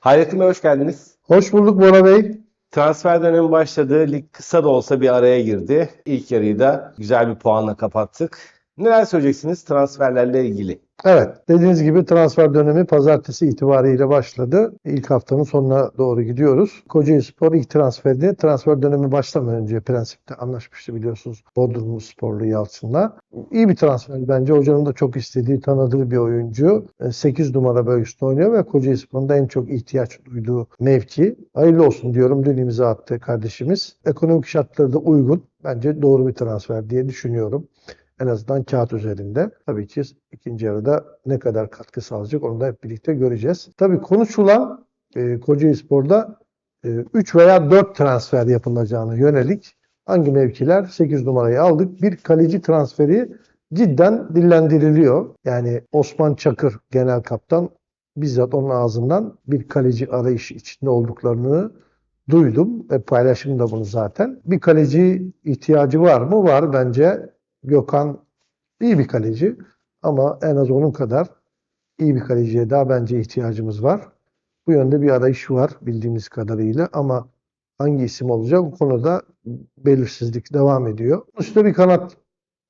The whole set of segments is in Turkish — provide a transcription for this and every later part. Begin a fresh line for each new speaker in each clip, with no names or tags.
Hayrettin Bey hoş geldiniz.
Hoş bulduk Bora Bey.
Transfer dönemi başladı. Lig kısa da olsa bir araya girdi. İlk yarıyı da güzel bir puanla kapattık. Neler söyleyeceksiniz transferlerle ilgili?
Evet, dediğiniz gibi transfer dönemi pazartesi itibariyle başladı. İlk haftanın sonuna doğru gidiyoruz. Kocaeli Spor ilk transferini transfer dönemi başlamadan önce prensipte anlaşmıştı biliyorsunuz Bodrum Sporlu Yalçın'la. İyi bir transfer bence. Hocanın da çok istediği, tanıdığı bir oyuncu. 8 numara bölgesinde oynuyor ve Kocaeli Spor'un da en çok ihtiyaç duyduğu mevki. Hayırlı olsun diyorum. Dün imza attı kardeşimiz. Ekonomik şartları da uygun. Bence doğru bir transfer diye düşünüyorum. En azından kağıt üzerinde. Tabii ki ikinci yarıda ne kadar katkı sağlayacak onu da hep birlikte göreceğiz. Tabii konuşulan e, Kocaeli Spor'da 3 veya 4 transfer yapılacağına yönelik hangi mevkiler 8 numarayı aldık. Bir kaleci transferi cidden dillendiriliyor. Yani Osman Çakır genel kaptan bizzat onun ağzından bir kaleci arayışı içinde olduklarını duydum ve paylaşım da bunu zaten. Bir kaleci ihtiyacı var mı? Var bence. Gökhan iyi bir kaleci ama en az onun kadar iyi bir kaleciye daha bence ihtiyacımız var. Bu yönde bir arayış var bildiğimiz kadarıyla ama hangi isim olacak o konuda belirsizlik devam ediyor. Üstte bir kanat,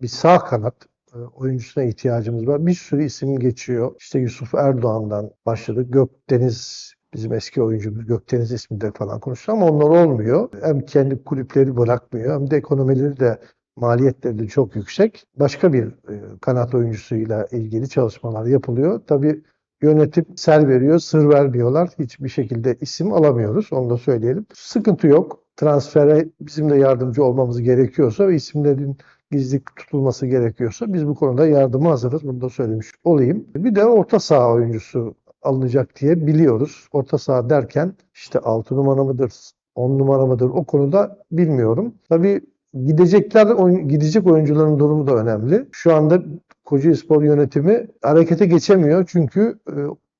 bir sağ kanat e, oyuncusuna ihtiyacımız var. Bir sürü isim geçiyor. İşte Yusuf Erdoğan'dan başladık. Gökdeniz bizim eski oyuncumuz Gökdeniz isminde falan konuştu ama onlar olmuyor. Hem kendi kulüpleri bırakmıyor hem de ekonomileri de maliyetleri de çok yüksek. Başka bir e, kanat oyuncusuyla ilgili çalışmalar yapılıyor. Tabii yönetim ser veriyor, sır vermiyorlar. Hiçbir şekilde isim alamıyoruz. Onu da söyleyelim. Sıkıntı yok. Transfere bizim de yardımcı olmamız gerekiyorsa ve isimlerin gizli tutulması gerekiyorsa biz bu konuda yardıma hazırız. Bunu da söylemiş olayım. Bir de orta saha oyuncusu alınacak diye biliyoruz. Orta saha derken işte 6 numara mıdır, 10 numara mıdır o konuda bilmiyorum. Tabii gidecekler gidecek oyuncuların durumu da önemli. Şu anda Kocaeli Spor yönetimi harekete geçemiyor çünkü e,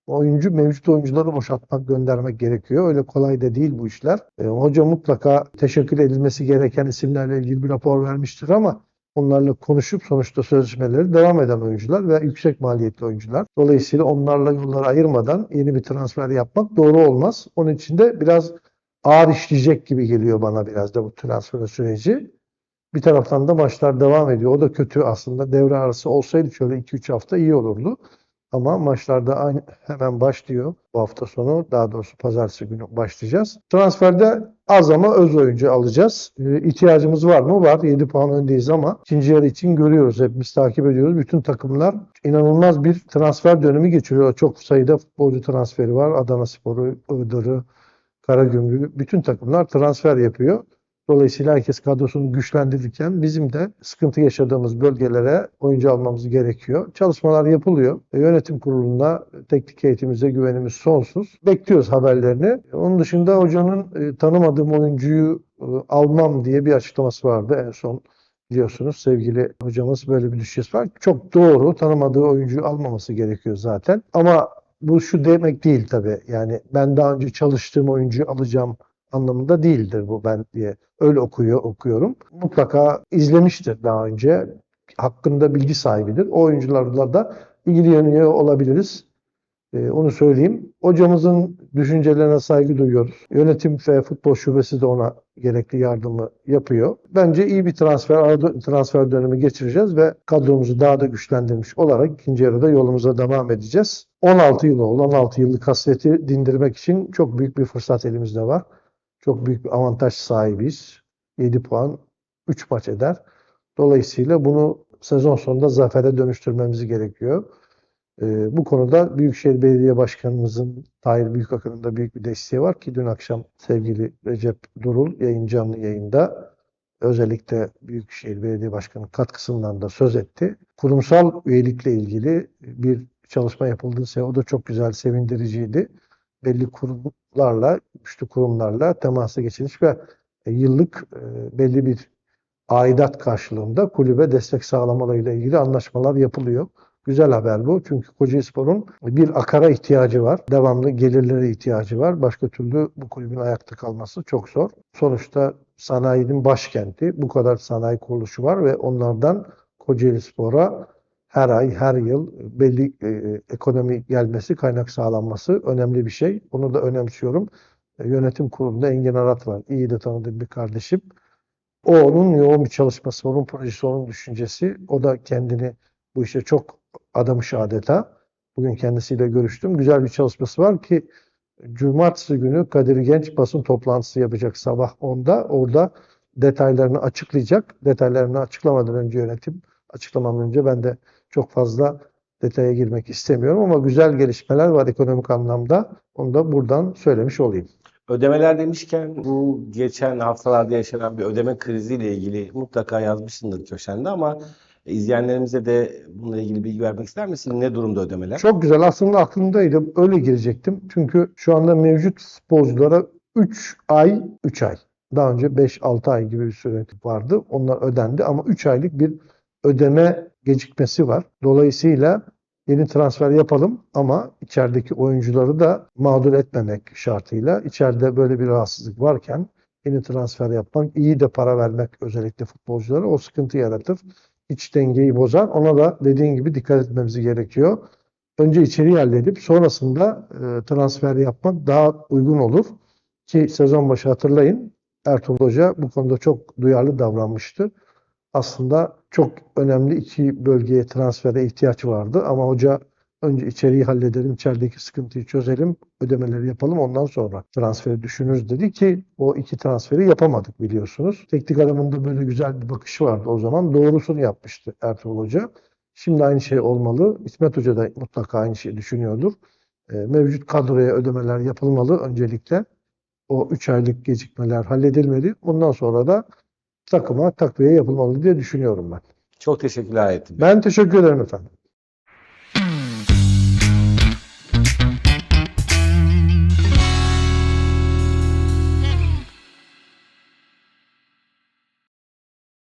oyuncu mevcut oyuncuları boşaltmak, göndermek gerekiyor. Öyle kolay da değil bu işler. E, hoca mutlaka teşekkür edilmesi gereken isimlerle ilgili bir rapor vermiştir ama onlarla konuşup sonuçta sözleşmeleri devam eden oyuncular ve yüksek maliyetli oyuncular. Dolayısıyla onlarla yolları ayırmadan yeni bir transfer yapmak doğru olmaz. Onun için de biraz ağır işleyecek gibi geliyor bana biraz da bu transfer süreci. Bir taraftan da maçlar devam ediyor. O da kötü aslında. Devre arası olsaydı şöyle 2-3 hafta iyi olurdu. Ama maçlarda aynı, hemen başlıyor. Bu hafta sonu daha doğrusu pazartesi günü başlayacağız. Transferde az ama öz oyuncu alacağız. Ee, ihtiyacımız var mı? Var. 7 puan öndeyiz ama ikinci yarı için görüyoruz. Hepimiz takip ediyoruz. Bütün takımlar inanılmaz bir transfer dönemi geçiriyor. Çok sayıda futbolcu transferi var. Adana Sporu, Iğdır'ı, Karagümrük. Bütün takımlar transfer yapıyor. Dolayısıyla herkes kadrosunu güçlendirirken bizim de sıkıntı yaşadığımız bölgelere oyuncu almamız gerekiyor. Çalışmalar yapılıyor. E, yönetim kurulunda teknik eğitimimize güvenimiz sonsuz. Bekliyoruz haberlerini. Onun dışında hocanın e, tanımadığım oyuncuyu e, almam diye bir açıklaması vardı en son biliyorsunuz sevgili hocamız böyle bir düşüncesi var. Çok doğru tanımadığı oyuncuyu almaması gerekiyor zaten. Ama bu şu demek değil tabii. Yani ben daha önce çalıştığım oyuncuyu alacağım anlamında değildir bu ben diye öyle okuyor okuyorum. Mutlaka izlemiştir daha önce. Hakkında bilgi sahibidir. O oyuncularla da ilgileniyor olabiliriz. Ee, onu söyleyeyim. Hocamızın düşüncelerine saygı duyuyoruz. Yönetim ve futbol şubesi de ona gerekli yardımı yapıyor. Bence iyi bir transfer transfer dönemi geçireceğiz ve kadromuzu daha da güçlendirmiş olarak ikinci yarıda yolumuza devam edeceğiz. 16 yıl oldu. 16 yıllık hasreti dindirmek için çok büyük bir fırsat elimizde var. Çok büyük bir avantaj sahibiyiz. 7 puan 3 maç eder. Dolayısıyla bunu sezon sonunda zafere dönüştürmemiz gerekiyor. Ee, bu konuda Büyükşehir Belediye Başkanımızın Tahir Büyükakın'ın da büyük bir desteği var ki dün akşam sevgili Recep Durul yayın canlı yayında özellikle Büyükşehir Belediye Başkanı katkısından da söz etti. Kurumsal üyelikle ilgili bir çalışma yapıldı. O da çok güzel, sevindiriciydi. Belli kurumlarla, güçlü kurumlarla temasa geçilmiş ve yıllık e, belli bir aidat karşılığında kulübe destek sağlamalarıyla ilgili anlaşmalar yapılıyor. Güzel haber bu. Çünkü Kocaelispor'un bir akara ihtiyacı var. Devamlı gelirlere ihtiyacı var. Başka türlü bu kulübün ayakta kalması çok zor. Sonuçta sanayinin başkenti. Bu kadar sanayi kuruluşu var ve onlardan Kocaelispor'a her ay, her yıl belli e, ekonomi gelmesi, kaynak sağlanması önemli bir şey. Onu da önemsiyorum. E, Yönetim kurulunda Engin Arat var. İyi de tanıdığım bir kardeşim. O onun yoğun bir çalışması, onun projesi, onun düşüncesi. O da kendini bu işe çok adamış adeta. Bugün kendisiyle görüştüm. Güzel bir çalışması var ki Cumartesi günü Kadir Genç basın toplantısı yapacak sabah 10'da. Orada detaylarını açıklayacak. Detaylarını açıklamadan önce yönetim, açıklamam önce ben de çok fazla detaya girmek istemiyorum ama güzel gelişmeler var ekonomik anlamda. Onu da buradan söylemiş olayım.
Ödemeler demişken bu geçen haftalarda yaşanan bir ödeme kriziyle ilgili mutlaka yazmışsındır köşende ama izleyenlerimize de bununla ilgili bilgi vermek ister misin? Ne durumda ödemeler?
Çok güzel. Aslında aklımdaydı. Öyle girecektim. Çünkü şu anda mevcut sporculara 3 ay, 3 ay. Daha önce 5-6 ay gibi bir süre vardı. Onlar ödendi ama 3 aylık bir ödeme gecikmesi var. Dolayısıyla yeni transfer yapalım ama içerideki oyuncuları da mağdur etmemek şartıyla içeride böyle bir rahatsızlık varken yeni transfer yapmak, iyi de para vermek özellikle futbolculara o sıkıntı yaratır. İç dengeyi bozar. Ona da dediğin gibi dikkat etmemiz gerekiyor. Önce içeriği halledip sonrasında e, transfer yapmak daha uygun olur. Ki sezon başı hatırlayın Ertuğrul Hoca bu konuda çok duyarlı davranmıştı. Aslında çok önemli iki bölgeye transfere ihtiyaç vardı ama hoca önce içeriği halledelim, içerideki sıkıntıyı çözelim, ödemeleri yapalım ondan sonra transferi düşünürüz dedi ki o iki transferi yapamadık biliyorsunuz. Teknik adamın da böyle güzel bir bakışı vardı o zaman. Doğrusunu yapmıştı Ertuğrul Hoca. Şimdi aynı şey olmalı. İsmet Hoca da mutlaka aynı şeyi düşünüyordur. E, Mevcut kadroya ödemeler yapılmalı öncelikle. O 3 aylık gecikmeler halledilmeli. Ondan sonra da takıma takviye yapılmalı diye düşünüyorum ben.
Çok teşekkürler Bey.
Ben teşekkür ederim efendim.